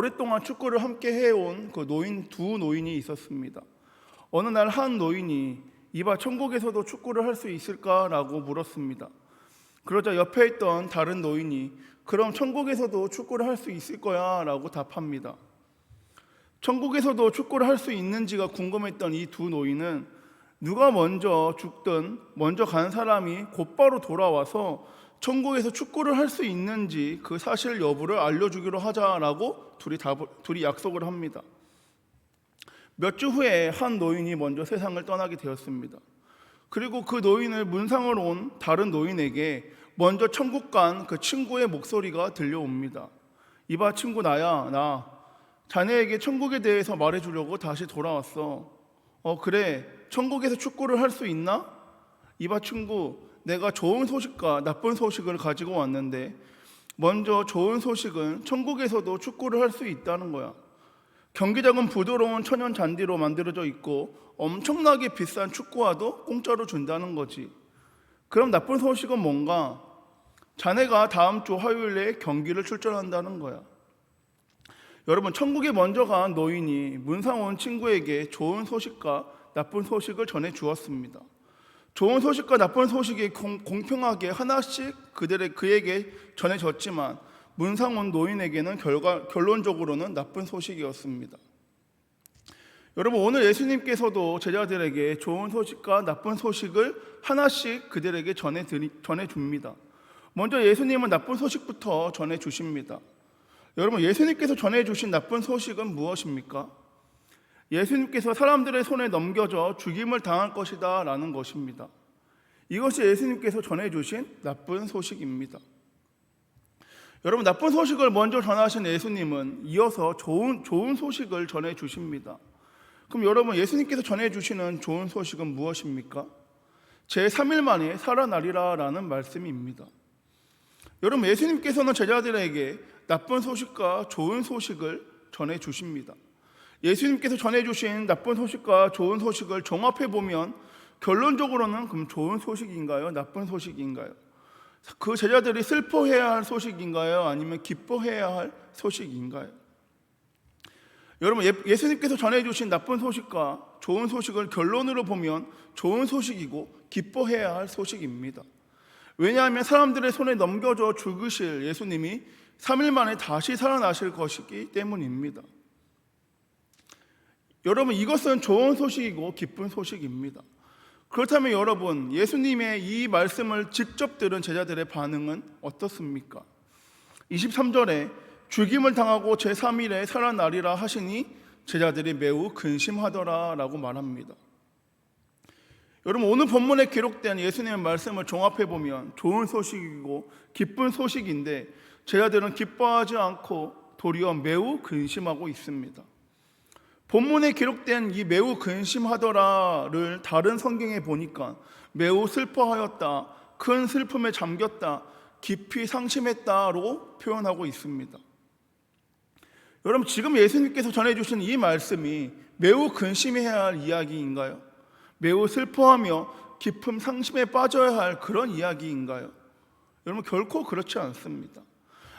오랫동안 축구를 함께 해온 그 노인 두 노인이 있었습니다. 어느 날 한 노인이 이봐 천국에서도 축구를 할 수 있을까라고 물었습니다. 그러자 옆에 있던 다른 노인이 그럼 천국에서도 축구를 할 수 있을 거야라고 답합니다. 천국에서도 축구를 할 수 있는지가 궁금했던 이 두 노인은 누가 먼저 죽든 먼저 간 사람이 곧바로 돌아와서 천국에서 축구를 할 수 있는지 그 사실 여부를 알려주기로 하자라고 둘이 답, 둘이 약속을 합니다. 몇 주 후에 한 노인이 먼저 세상을 떠나게 되었습니다. 그리고 그 노인을 문상을 온 다른 노인에게 먼저 천국 간 그 친구의 목소리가 들려옵니다. 이봐 친구 나야 나 자네에게 천국에 대해서 말해주려고 다시 돌아왔어. 어 그래 천국에서 축구를 할 수 있나? 이봐 친구 내가 좋은 소식과 나쁜 소식을 가지고 왔는데 먼저 좋은 소식은 천국에서도 축구를 할 수 있다는 거야. 경기장은 부드러운 천연 잔디로 만들어져 있고 엄청나게 비싼 축구화도 공짜로 준다는 거지. 그럼 나쁜 소식은 뭔가? 자네가 다음 주 화요일에 경기를 출전한다는 거야. 여러분, 천국에 먼저 간 노인이 문상 온 친구에게 좋은 소식과 나쁜 소식을 전해 주었습니다. 좋은 소식과 나쁜 소식이 공, 공평하게 하나씩 그들의 그에게 전해졌지만 문상 온 노인에게는 결과, 결론적으로는 나쁜 소식이었습니다. 여러분 오늘 예수님께서도 제자들에게 좋은 소식과 나쁜 소식을 하나씩 그들에게 전해 전해 줍니다. 먼저 예수님은 나쁜 소식부터 전해 주십니다. 여러분 예수님께서 전해 주신 나쁜 소식은 무엇입니까? 예수님께서 사람들의 손에 넘겨져 죽임을 당할 것이다 라는 것입니다. 이것이 예수님께서 전해 주신 나쁜 소식입니다. 여러분 나쁜 소식을 먼저 전하신 예수님은 이어서 좋은 좋은 소식을 전해 주십니다. 그럼 여러분 예수님께서 전해 주시는 좋은 소식은 무엇입니까? 제 3일 만에 살아나리라 라는 말씀입니다. 여러분 예수님께서는 제자들에게 나쁜 소식과 좋은 소식을 전해 주십니다. 예수님께서 전해 주신 나쁜 소식과 좋은 소식을 종합해 보면 결론적으로는 그럼 좋은 소식인가요? 나쁜 소식인가요? 그 제자들이 슬퍼해야 할 소식인가요? 아니면 기뻐해야 할 소식인가요? 여러분 예- 예수님께서 전해주신 나쁜 소식과 좋은 소식을 결론으로 보면 좋은 소식이고 기뻐해야 할 소식입니다. 왜냐하면 사람들의 손에 넘겨져 죽으실 예수님이 3일 만에 다시 살아나실 것이기 때문입니다. 여러분 이것은 좋은 소식이고 기쁜 소식입니다. 그렇다면 여러분 예수님의 이 말씀을 직접 들은 제자들의 반응은 어떻습니까? 23절에 죽임을 당하고 제3일에 살아나리라 하시니 제자들이 매우 근심하더라라고 말합니다. 여러분 오늘 본문에 기록된 예수님의 말씀을 종합해 보면 좋은 소식이고 기쁜 소식인데 제자들은 기뻐하지 않고 도리어 매우 근심하고 있습니다. 본문에 기록된 이 매우 근심하더라를 다른 성경에 보니까 매우 슬퍼하였다, 큰 슬픔에 잠겼다, 깊이 상심했다로 표현하고 있습니다. 여러분 지금 예수님께서 전해주신 이 말씀이 매우 근심해야 할 이야기인가요? 매우 슬퍼하며 깊은 상심에 빠져야 할 그런 이야기인가요? 여러분 결코 그렇지 않습니다.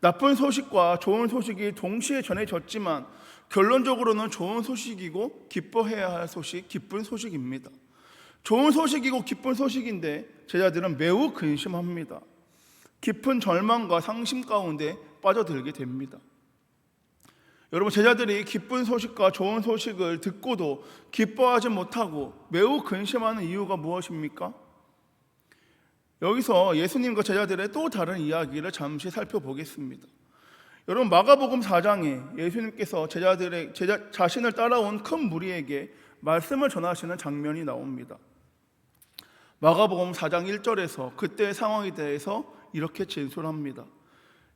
나쁜 소식과 좋은 소식이 동시에 전해졌지만 결론적으로는 좋은 소식이고 기뻐해야 할 소식, 기쁜 소식입니다. 좋은 소식이고 기쁜 소식인데 제자들은 매우 근심합니다. 깊은 절망과 상심 가운데 빠져들게 됩니다. 여러분 제자들이 기쁜 소식과 좋은 소식을 듣고도 기뻐하지 못하고 매우 근심하는 이유가 무엇입니까? 여기서 예수님과 제자들의 또 다른 이야기를 잠시 살펴보겠습니다. 여러분 마가복음 4장에 예수님께서 제자들의 제자 자신을 따라온 큰 무리에게 말씀을 전하시는 장면이 나옵니다. 마가복음 4장 1절에서 그때의 상황에 대해서 이렇게 진술합니다.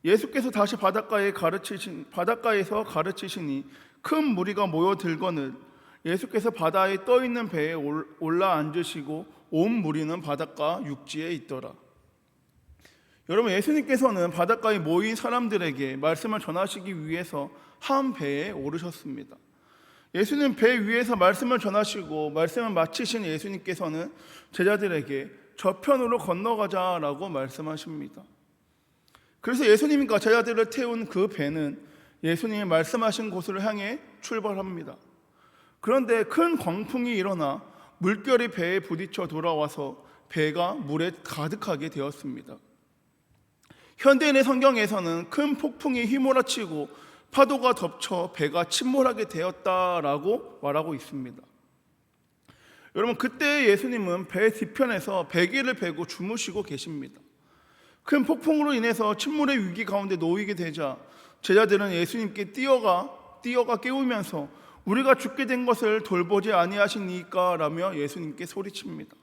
예수께서 다시 바닷가에 가르치신 바닷가에서 가르치시니 큰 무리가 모여들거늘 예수께서 바다에 떠 있는 배에 올라 앉으시고 온 무리는 바닷가 육지에 있더라. 여러분 예수님께서는 바닷가에 모인 사람들에게 말씀을 전하시기 위해서 한 배에 오르셨습니다. 예수님 배 위에서 말씀을 전하시고 말씀을 마치신 예수님께서는 제자들에게 저편으로 건너가자라고 말씀하십니다. 그래서 예수님과 제자들을 태운 그 배는 예수님이 말씀하신 곳을 향해 출발합니다. 그런데 큰 광풍이 일어나 물결이 배에 부딪혀 돌아와서 배가 물에 가득하게 되었습니다. 현대인의 성경에서는 큰 폭풍이 휘몰아치고 파도가 덮쳐 배가 침몰하게 되었다라고 말하고 있습니다. 여러분 그때 예수님은 배 뒤편에서 베개를 베고 주무시고 계십니다. 큰 폭풍으로 인해서 침몰의 위기 가운데 놓이게 되자 제자들은 예수님께 뛰어가 뛰어가 깨우면서 우리가 죽게 된 것을 돌보지 아니하시니까라며 예수님께 소리칩니다.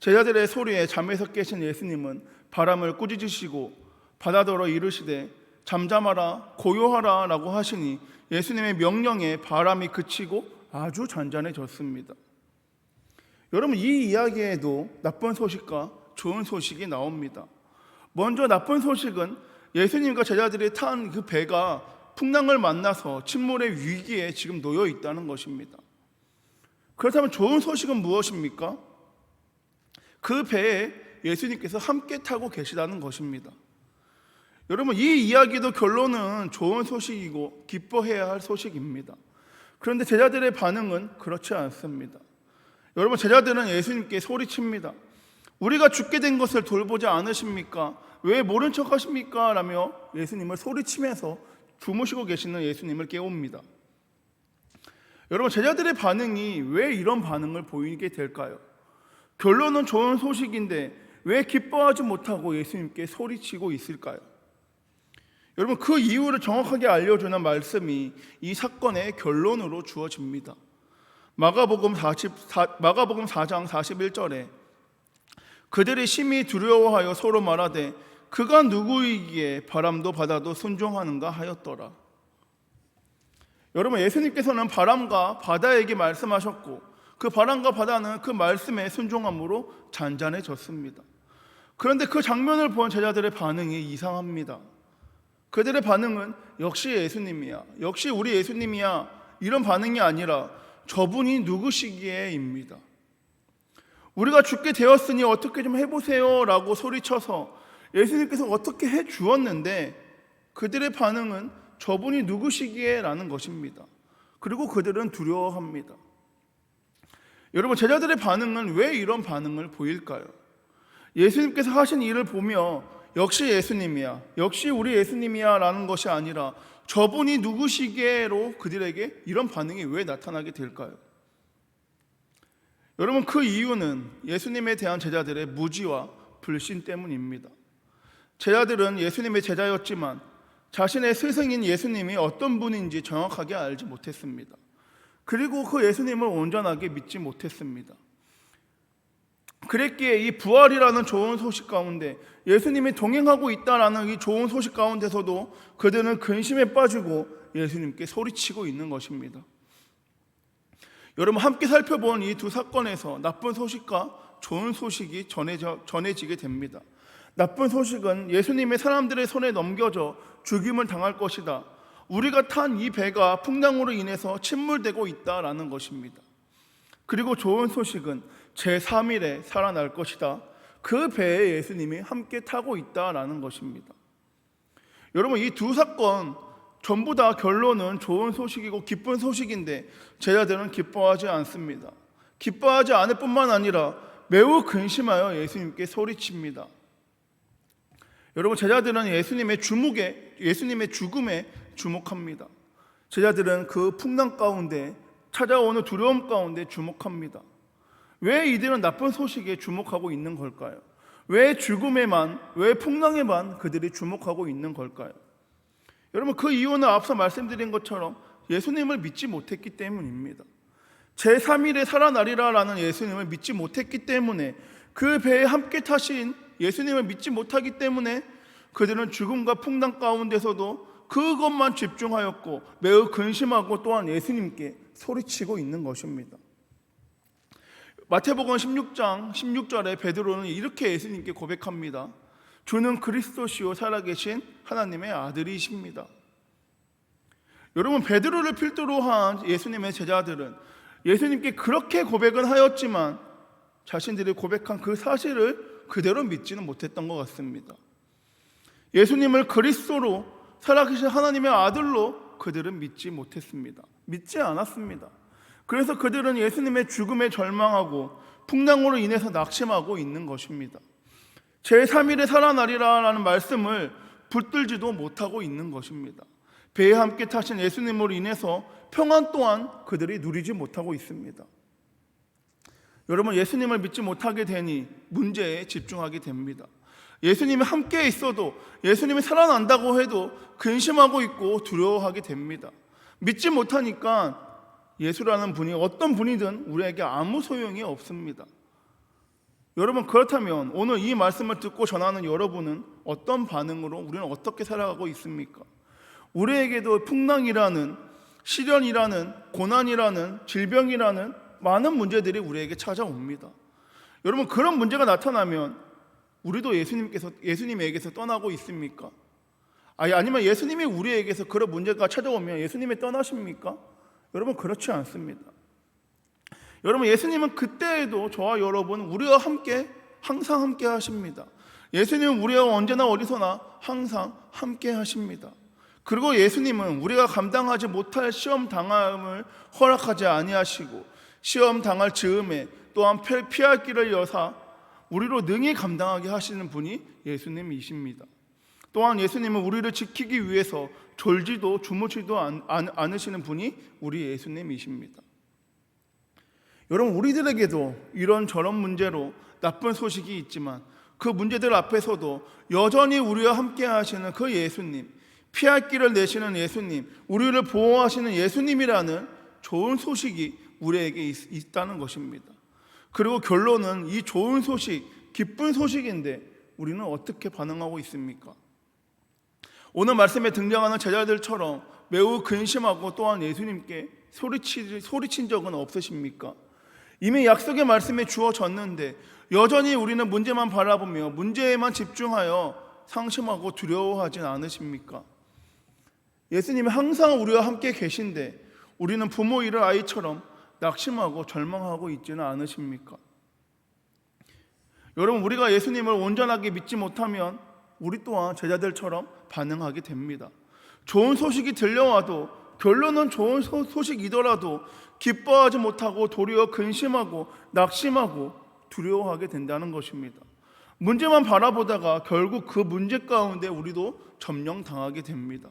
제자들의 소리에 잠에서 깨신 예수님은 바람을 꾸짖으시고 바다더러 이르시되 잠잠하라 고요하라라고 하시니 예수님의 명령에 바람이 그치고 아주 잔잔해졌습니다. 여러분 이 이야기에도 나쁜 소식과 좋은 소식이 나옵니다. 먼저 나쁜 소식은 예수님과 제자들이 탄 그 배가 풍랑을 만나서 침몰의 위기에 지금 놓여 있다는 것입니다. 그렇다면 좋은 소식은 무엇입니까? 그 배에 예수님께서 함께 타고 계시다는 것입니다. 여러분 이 이야기도 결론은 좋은 소식이고 기뻐해야 할 소식입니다. 그런데 제자들의 반응은 그렇지 않습니다. 여러분 제자들은 예수님께 소리칩니다. 우리가 죽게 된 것을 돌보지 않으십니까? 왜 모른 척 하십니까? 라며 예수님을 소리치면서 주무시고 계시는 예수님을 깨웁니다. 여러분 제자들의 반응이 왜 이런 반응을 보이게 될까요? 결론은 좋은 소식인데 왜 기뻐하지 못하고 예수님께 소리치고 있을까요? 여러분 그 이유를 정확하게 알려주는 말씀이 이 사건의 결론으로 주어집니다. 마가복음 44, 마가복음 4장 41절에 그들이 심히 두려워하여 서로 말하되 그가 누구이기에 바람도 바다도 순종하는가 하였더라. 여러분 예수님께서는 바람과 바다에게 말씀하셨고 그 바람과 바다는 그 말씀에 순종함으로 잔잔해졌습니다. 그런데 그 장면을 본 제자들의 반응이 이상합니다. 그들의 반응은 역시 예수님이야. 역시 우리 예수님이야. 이런 반응이 아니라 저분이 누구시기에입니다. 우리가 죽게 되었으니 어떻게 좀 해보세요. 라고 소리쳐서 예수님께서 어떻게 해 주었는데 그들의 반응은 저분이 누구시기에 라는 것입니다. 그리고 그들은 두려워합니다. 여러분, 제자들의 반응은 왜 이런 반응을 보일까요? 예수님께서 하신 일을 보며 역시 예수님이야. 역시 우리 예수님이야. 라는 것이 아니라 저분이 누구시게로 그들에게 이런 반응이 왜 나타나게 될까요? 여러분, 그 이유는 예수님에 대한 제자들의 무지와 불신 때문입니다. 제자들은 예수님의 제자였지만 자신의 스승인 예수님이 어떤 분인지 정확하게 알지 못했습니다. 그리고 그 예수님을 온전하게 믿지 못했습니다. 그랬기에 이 부활이라는 좋은 소식 가운데 예수님이 동행하고 있다라는 이 좋은 소식 가운데서도 그들은 근심에 빠지고 예수님께 소리치고 있는 것입니다. 여러분 함께 살펴본 이 두 사건에서 나쁜 소식과 좋은 소식이 전해져, 전해지게 됩니다. 나쁜 소식은 예수님의 사람들의 손에 넘겨져 죽임을 당할 것이다. 우리가 탄 이 배가 풍랑으로 인해서 침몰되고 있다라는 것입니다. 그리고 좋은 소식은 제3일에 살아날 것이다. 그 배에 예수님이 함께 타고 있다라는 것입니다. 여러분 이 두 사건 전부 다 결론은 좋은 소식이고 기쁜 소식인데 제자들은 기뻐하지 않습니다. 기뻐하지 않을 뿐만 아니라 매우 근심하여 예수님께 소리칩니다. 여러분 제자들은 예수님의 주목에 예수님의 죽음에 주목합니다. 제자들은 그 풍랑 가운데 찾아오는 두려움 가운데 주목합니다. 왜 이들은 나쁜 소식에 주목하고 있는 걸까요? 왜 죽음에만, 왜 풍랑에만 그들이 주목하고 있는 걸까요? 여러분 그 이유는 앞서 말씀드린 것처럼 예수님을 믿지 못했기 때문입니다. 제3일에 살아나리라라는 예수님을 믿지 못했기 때문에 그 배에 함께 타신 예수님을 믿지 못하기 때문에 그들은 죽음과 풍랑 가운데서도 그것만 집중하였고 매우 근심하고 또한 예수님께 소리치고 있는 것입니다. 마태복음 16장 16절에 베드로는 이렇게 예수님께 고백합니다. 주는 그리스도시요 살아계신 하나님의 아들이십니다. 여러분 베드로를 필두로 한 예수님의 제자들은 예수님께 그렇게 고백은 하였지만 자신들이 고백한 그 사실을 그대로 믿지는 못했던 것 같습니다. 예수님을 그리스도로 살아계신 하나님의 아들로 그들은 믿지 못했습니다. 믿지 않았습니다. 그래서 그들은 예수님의 죽음에 절망하고 풍랑으로 인해서 낙심하고 있는 것입니다. 제3일에 살아나리라라는 말씀을 붙들지도 못하고 있는 것입니다. 배에 함께 타신 예수님으로 인해서 평안 또한 그들이 누리지 못하고 있습니다. 여러분 예수님을 믿지 못하게 되니 문제에 집중하게 됩니다. 예수님이 함께 있어도 예수님이 살아난다고 해도 근심하고 있고 두려워하게 됩니다. 믿지 못하니까 예수라는 분이 어떤 분이든 우리에게 아무 소용이 없습니다. 여러분 그렇다면 오늘 이 말씀을 듣고 전하는 여러분은 어떤 반응으로 우리는 어떻게 살아가고 있습니까? 우리에게도 풍랑이라는 시련이라는 고난이라는 질병이라는 많은 문제들이 우리에게 찾아옵니다. 여러분 그런 문제가 나타나면 우리도 예수님께서 예수님에게서 떠나고 있습니까? 아니 아니면 예수님이 우리에게서 그런 문제가 찾아오면 예수님이 떠나십니까? 여러분 그렇지 않습니다. 여러분 예수님은 그때에도 저와 여러분 우리와 함께 항상 함께 하십니다. 예수님은 우리와 언제나 어디서나 항상 함께 하십니다. 그리고 예수님은 우리가 감당하지 못할 시험 당함을 허락하지 아니하시고 시험 당할 즈음에 또한 피할 길을 여사 우리로 능히 감당하게 하시는 분이 예수님이십니다. 또한 예수님은 우리를 지키기 위해서 졸지도 주무지도 않, 않으시는 분이 우리 예수님이십니다. 여러분 우리들에게도 이런 저런 문제로 나쁜 소식이 있지만 그 문제들 앞에서도 여전히 우리와 함께 하시는 그 예수님, 피할 길을 내시는 예수님, 우리를 보호하시는 예수님이라는 좋은 소식이 우리에게 있, 있다는 것입니다. 그리고 결론은 이 좋은 소식, 기쁜 소식인데 우리는 어떻게 반응하고 있습니까? 오늘 말씀에 등장하는 제자들처럼 매우 근심하고 또한 예수님께 소리치, 소리친 적은 없으십니까? 이미 약속의 말씀에 주어졌는데 여전히 우리는 문제만 바라보며 문제에만 집중하여 상심하고 두려워하진 않으십니까? 예수님이 항상 우리와 함께 계신데 우리는 부모 잃을 아이처럼 낙심하고 절망하고 있지는 않으십니까? 여러분 우리가 예수님을 온전하게 믿지 못하면 우리 또한 제자들처럼 반응하게 됩니다. 좋은 소식이 들려와도 결론은 좋은 소식이더라도 기뻐하지 못하고 도리어 근심하고 낙심하고 두려워하게 된다는 것입니다. 문제만 바라보다가 결국 그 문제 가운데 우리도 점령당하게 됩니다.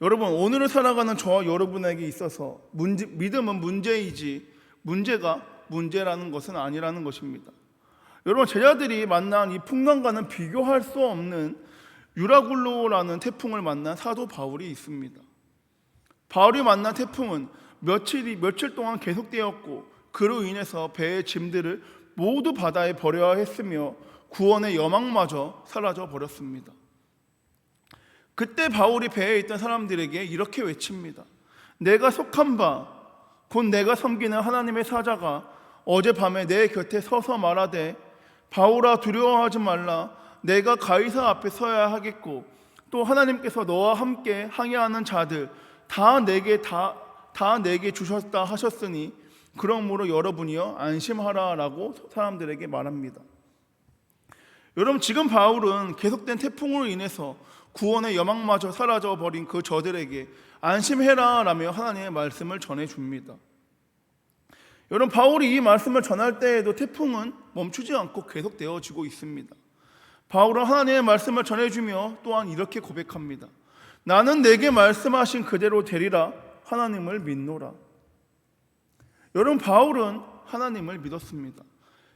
여러분, 오늘을 살아가는 저와 여러분에게 있어서 문제, 믿음은 문제이지 문제가 문제라는 것은 아니라는 것입니다. 여러분, 제자들이 만난 이 풍랑과는 비교할 수 없는 유라굴로라는 태풍을 만난 사도 바울이 있습니다. 바울이 만난 태풍은 며칠이 며칠 동안 계속되었고 그로 인해서 배의 짐들을 모두 바다에 버려야 했으며 구원의 여망마저 사라져 버렸습니다. 그때 바울이 배에 있던 사람들에게 이렇게 외칩니다. 내가 속한 바, 곧 내가 섬기는 하나님의 사자가 어젯밤에 내 곁에 서서 말하되 바울아 두려워하지 말라 내가 가이사 앞에 서야 하겠고 또 하나님께서 너와 함께 항해하는 자들 다 내게 다, 다 내게 주셨다 하셨으니 그러므로 여러분이여 안심하라라고 사람들에게 말합니다. 여러분 지금 바울은 계속된 태풍으로 인해서 구원의 여망마저 사라져 버린 그 저들에게 안심해라라며 하나님의 말씀을 전해 줍니다. 여러분 바울이 이 말씀을 전할 때에도 태풍은 멈추지 않고 계속되어지고 있습니다. 바울은 하나님의 말씀을 전해주며 또한 이렇게 고백합니다. 나는 내게 말씀하신 그대로 되리라 하나님을 믿노라. 여러분 바울은 하나님을 믿었습니다.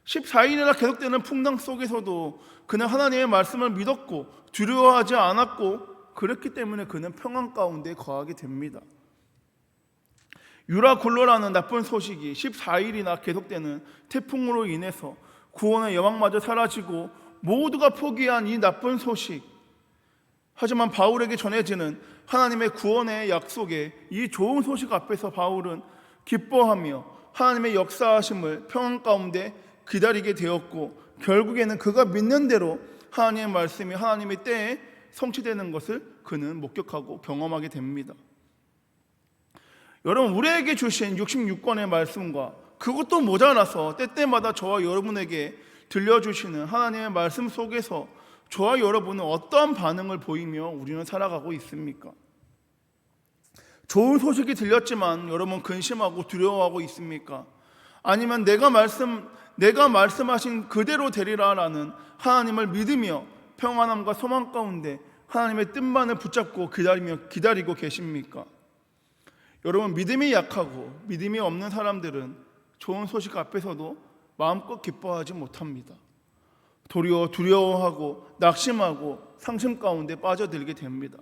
14일이나 계속되는 풍랑 속에서도 그는 하나님의 말씀을 믿었고 두려워하지 않았고 그렇기 때문에 그는 평안 가운데 거하게 됩니다. 유라굴로라는 나쁜 소식이 14일이나 계속되는 태풍으로 인해서 구원의 여망마저 사라지고 모두가 포기한 이 나쁜 소식. 하지만 바울에게 전해지는 하나님의 구원의 약속에 이 좋은 소식 앞에서 바울은 기뻐하며 하나님의 역사하심을 평안 가운데 기다리게 되었고 결국에는 그가 믿는 대로 하나님의 말씀이 하나님의 때에 성취되는 것을 그는 목격하고 경험하게 됩니다. 여러분 우리에게 주신 66권의 말씀과 그것도 모자라서 때때마다 저와 여러분에게 들려주시는 하나님의 말씀 속에서 저와 여러분은 어떠한 반응을 보이며 우리는 살아가고 있습니까? 좋은 소식이 들렸지만 여러분 근심하고 두려워하고 있습니까? 아니면 내가 말씀 내가 말씀하신 그대로 되리라라는 하나님을 믿으며 평안함과 소망 가운데 하나님의 뜻만을 붙잡고 기다리며 기다리고 계십니까? 여러분 믿음이 약하고 믿음이 없는 사람들은 좋은 소식 앞에서도 마음껏 기뻐하지 못합니다. 도리어 두려워하고 낙심하고 상심 가운데 빠져들게 됩니다.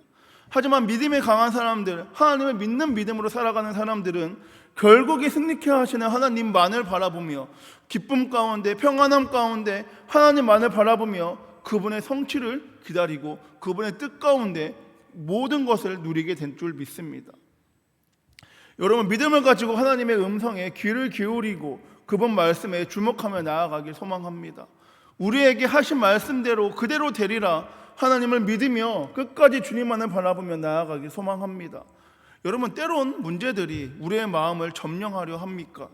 하지만 믿음이 강한 사람들, 하나님을 믿는 믿음으로 살아가는 사람들은 결국에 승리케 하시는 하나님만을 바라보며 기쁨 가운데 평안함 가운데 하나님만을 바라보며 그분의 성취를 기다리고 그분의 뜻 가운데 모든 것을 누리게 된 줄 믿습니다. 여러분 믿음을 가지고 하나님의 음성에 귀를 기울이고 그분 말씀에 주목하며 나아가길 소망합니다. 우리에게 하신 말씀대로 그대로 되리라 하나님을 믿으며 끝까지 주님만을 바라보며 나아가길 소망합니다. 여러분 때론 문제들이 우리의 마음을 점령하려 합니까?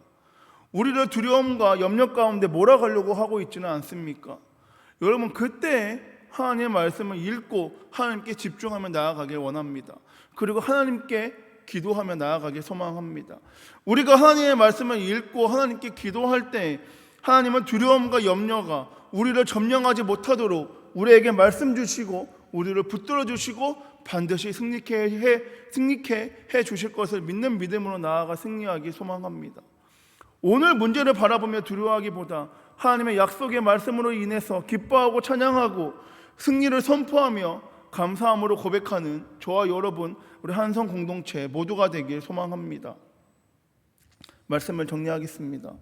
우리를 두려움과 염려 가운데 몰아가려고 하고 있지는 않습니까? 여러분 그때 하나님의 말씀을 읽고 하나님께 집중하며 나아가길 원합니다. 그리고 하나님께 기도하며 나아가길 소망합니다. 우리가 하나님의 말씀을 읽고 하나님께 기도할 때 하나님은 두려움과 염려가 우리를 점령하지 못하도록 우리에게 말씀 주시고 우리를 붙들어 주시고 반드시 승리케 해 승리케 해 주실 것을 믿는 믿음으로 나아가 승리하기 소망합니다. 오늘 문제를 바라보며 두려워하기보다 하나님의 약속의 말씀으로 인해서 기뻐하고 찬양하고 승리를 선포하며 감사함으로 고백하는 저와 여러분 우리 한성 공동체 모두가 되길 소망합니다. 말씀을 정리하겠습니다.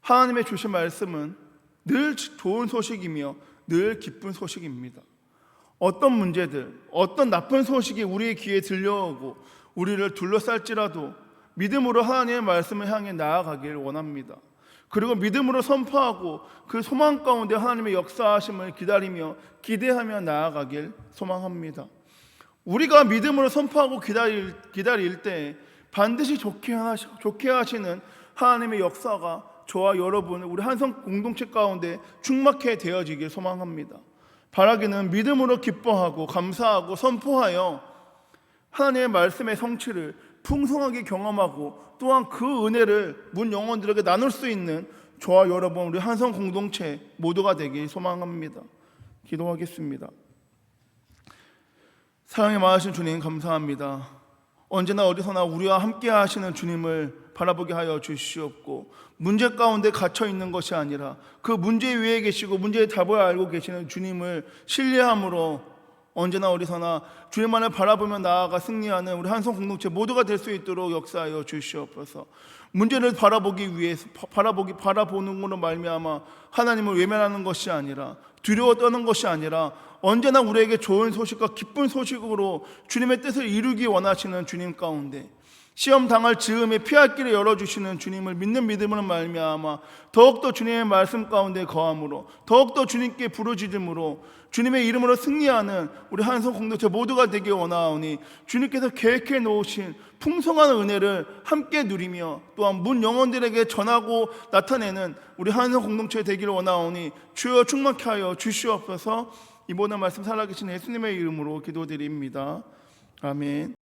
하나님의 주신 말씀은 늘 좋은 소식이며 늘 기쁜 소식입니다. 어떤 문제들, 어떤 나쁜 소식이 우리의 귀에 들려오고 우리를 둘러쌀지라도 믿음으로 하나님의 말씀을 향해 나아가길 원합니다. 그리고 믿음으로 선포하고 그 소망 가운데 하나님의 역사하심을 기다리며 기대하며 나아가길 소망합니다. 우리가 믿음으로 선포하고 기다릴, 기다릴 때 반드시 좋게, 하시, 좋게 하시는 하나님의 역사가 저와 여러분, 우리 한성 공동체 가운데 충만케 되어지길 소망합니다. 바라기는 믿음으로 기뻐하고 감사하고 선포하여 하나님의 말씀의 성취를 풍성하게 경험하고 또한 그 은혜를 문 영혼들에게 나눌 수 있는 저와 여러분 우리 한성 공동체 모두가 되길 소망합니다. 기도하겠습니다. 사랑이 많으신 주님 감사합니다. 언제나 어디서나 우리와 함께 하시는 주님을 바라보게 하여 주시옵고 문제 가운데 갇혀 있는 것이 아니라 그 문제 위에 계시고 문제의 답을 알고 계시는 주님을 신뢰함으로 언제나 어디서나 주님만을 바라보며 나아가 승리하는 우리 한성 공동체 모두가 될 수 있도록 역사하여 주시옵소서. 문제를 바라보기 위해서 바라보기 바라보는 것으로 말미암아 하나님을 외면하는 것이 아니라 두려워 떠는 것이 아니라 언제나 우리에게 좋은 소식과 기쁜 소식으로 주님의 뜻을 이루기 원하시는 주님 가운데 시험 당할 즈음에 피할 길을 열어주시는 주님을 믿는 믿음으로 말미암아 더욱더 주님의 말씀 가운데 거함으로 더욱더 주님께 부르짖음으로 주님의 이름으로 승리하는 우리 한성 공동체 모두가 되기 원하오니 주님께서 계획해 놓으신 풍성한 은혜를 함께 누리며 또한 문 영혼들에게 전하고 나타내는 우리 한성 공동체 되기를 원하오니 주여 충만케 하여 주시옵소서 이번에 말씀 살아계신 예수님의 이름으로 기도드립니다. 아멘.